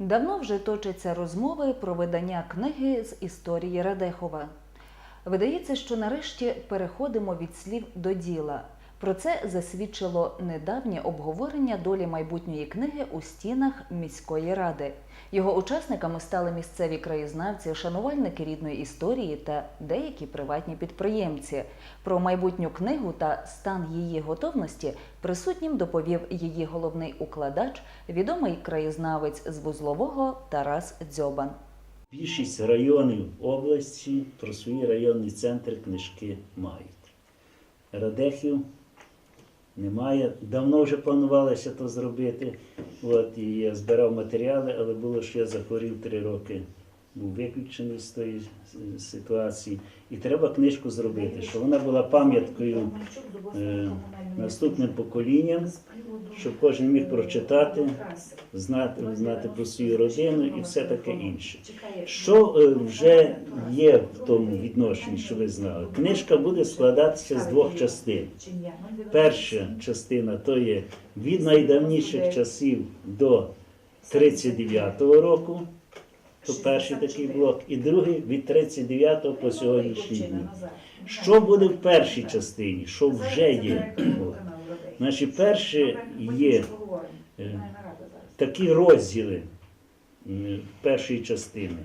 Давно вже точаться розмови про видання книги з історії Радехова. Видається, що нарешті переходимо від слів до діла. Про це засвідчило недавнє обговорення долі майбутньої книги у стінах міської ради. Його учасниками стали місцеві краєзнавці, шанувальники рідної історії та деякі приватні підприємці. Про майбутню книгу та стан її готовності присутнім доповів її головний укладач, відомий краєзнавець з вузлового Тарас Дзьобан. Більшість районів області про свої районні центри книжки мають. Радехів немає. Давно вже планувалося то зробити. От, і я збирав матеріали, але було, що я захворів три роки, був виключений з тої е, ситуації. І треба книжку зробити, щоб вона була пам'яткою е, наступним поколінням, щоб кожен міг прочитати, знати, знати про свою родину і все таке інше. Що е, вже є в тому відношенні, що ви знали? Книжка буде складатися з двох частин. Перша частина то є від найдавніших часів до 39-го року, то перший такий блок, і другий від 39-го по сьогоднішній день. Що буде в першій частині? Що вже є? Значить, перше є е, такі розділи першої частини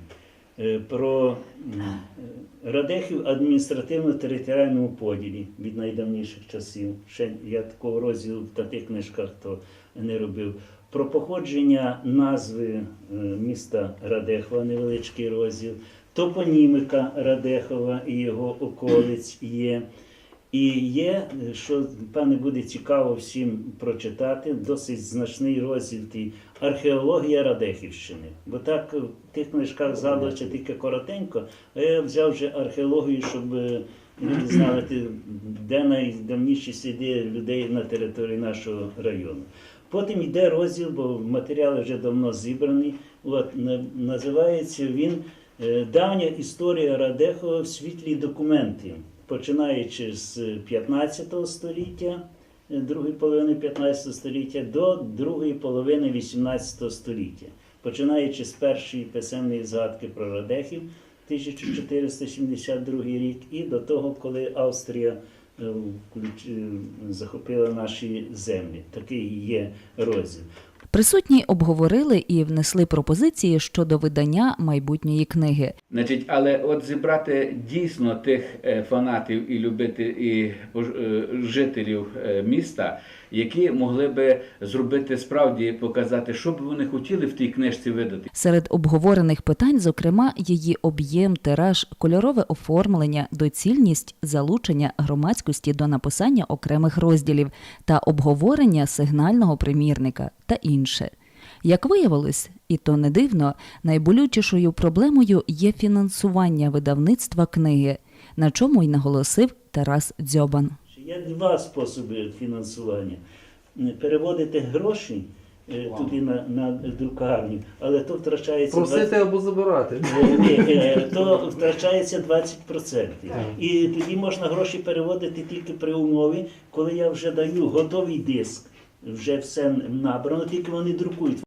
про м, е, Радехів адміністративно-територіальному поділі від найдавніших часів. Ще я такого розділу в таких книжках то не робив. Про походження назви е, міста Радехова, невеличкий розділ, топонімика Радехова і його околиць є. І є, що певне буде цікаво всім прочитати, досить значний розділ тій археологія Радехівщини. Бо так в тих книжках згадується тільки коротенько, а я взяв вже археологію, щоб е, люди знали, де найдавніші сліди людей на території нашого району. Потім йде розділ, бо матеріали вже давно зібрані. От, на- називається він е, Давня історія Радехова в світлі документів починаючи з 15 століття, е, другої половини 15 століття до другої половини 18 століття, починаючи з першої писемної згадки про Радехів 1472 рік і до того, коли Австрія е, е, захопила наші землі. Такий є розділ. Присутні обговорили і внесли пропозиції щодо видання майбутньої книги. Значить, але от зібрати дійсно тих е, фанатів і любити і е, жителів е, міста, які могли би зробити справді показати, що б вони хотіли в тій книжці видати. Серед обговорених питань, зокрема, її об'єм, тираж, кольорове оформлення, доцільність залучення громадськості до написання окремих розділів та обговорення сигнального примірника та інше. Як виявилось, і то не дивно, найболючішою проблемою є фінансування видавництва книги, на чому й наголосив Тарас Дзьобан. Є два способи фінансування. Переводити гроші е, туди на, на друкарню, але то втрачається Просити або забирати. Е, Ні, е, то втрачається 20%. І тоді можна гроші переводити тільки при умові, коли я вже даю готовий диск, вже все набрано, тільки вони друкують.